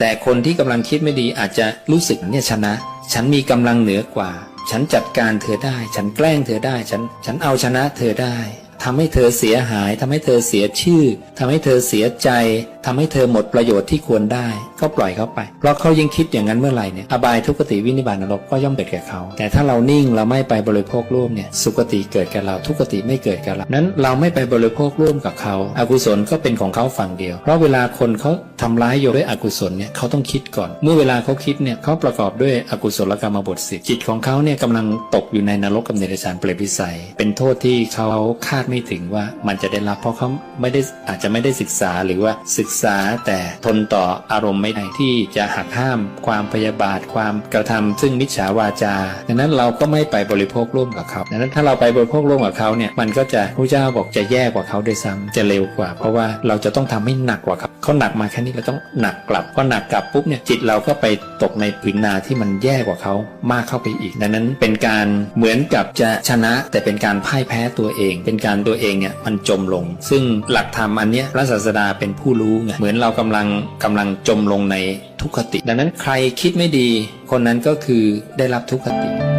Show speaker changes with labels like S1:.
S1: แต่คนที่กำลังคิดไม่ดีอาจจะรู้สึกเนี่ยชนะ ฉันมีกำลังเหนือกว่า ฉันจัดการเธอได้ ฉันแกล้งเธอได้ ฉัน ฉันเอาชนะเธอได้ ทำให้เธอเสียหายทำให้เธอเสียชื่อทำให้เธอเสียใจทำให้เธอหมดประโยชน์ที่ควรได้ ก็ปล่อยเขาไป เพราะเขายังคิดอย่างนั้นเมื่อไหร่เนี่ยอบายทุกติวินิบาตนรกก็ย่อมเกิดแก่เขา แต่ถ้าเรานิ่งเราไม่ไปบริโภคร่วมเนี่ยสุคติเกิดกับเราทุกติไม่เกิดกับเรานั้นเราไม่ไปบริโภคร่วมกับเขาอากุศลก็เป็นของเขาฝั่งเดียว เพราะเวลาคนเขาทำร้ายโยด้วยอกุศลเนี่ยเขาต้องคิดก่อน เมื่อเวลาเขาคิดเนี่ยเขาประกอบด้วยอกุศลกรรมบทสิจิตของเขาเนี่ยกำลังตกอยู่ในนรกกับเนรชานเปรตวิสัย เป็นโทษที่เขาคาดไม่ถึงว่ามันจะได้รับ เพราะเขาไม่ได้อาจจะไม่ได้ศึกษาหรือว่าศึกษาแต่ทนต่ออารมณ์ไม่ได้ที่จะหักห้าม ความพยาบาทความกระทำซึ่งมิจฉาวาจา ดังนั้นเราก็ไม่ไปบริโภคร่วมกับเขาดังนั้นถ้าเราไปบริโภคร่วมกับเขาเนี่ยมันก็จะพระเจ้าบอกจะแย่กว่าเขาด้วยซ้ำจะเร็วกว่า เพราะว่าเราจะต้องทำให้หนักกว่าเขาเขาหนักมาแค่นี้เราต้องหนักกลับพอหนักกลับปุ๊บเนี่ยจิตเราก็ไปตกในผืนนาที่มันแย่กว่าเขามากเข้าไปอีก ดังนั้นเป็นการเหมือนกับจะชนะ แต่เป็นการพ่ายแพ้ตัวเอง เป็นการตัวเองเนี่ยมันจมลง ซึ่งหลักธรรมอันเนี้ยพระศาสดาเป็นผู้รู้ไงเหมือนเรากำลังกำลังจมลงในทุกขติ ดังนั้นใครคิดไม่ดี คนนั้นก็คือได้รับทุกขติ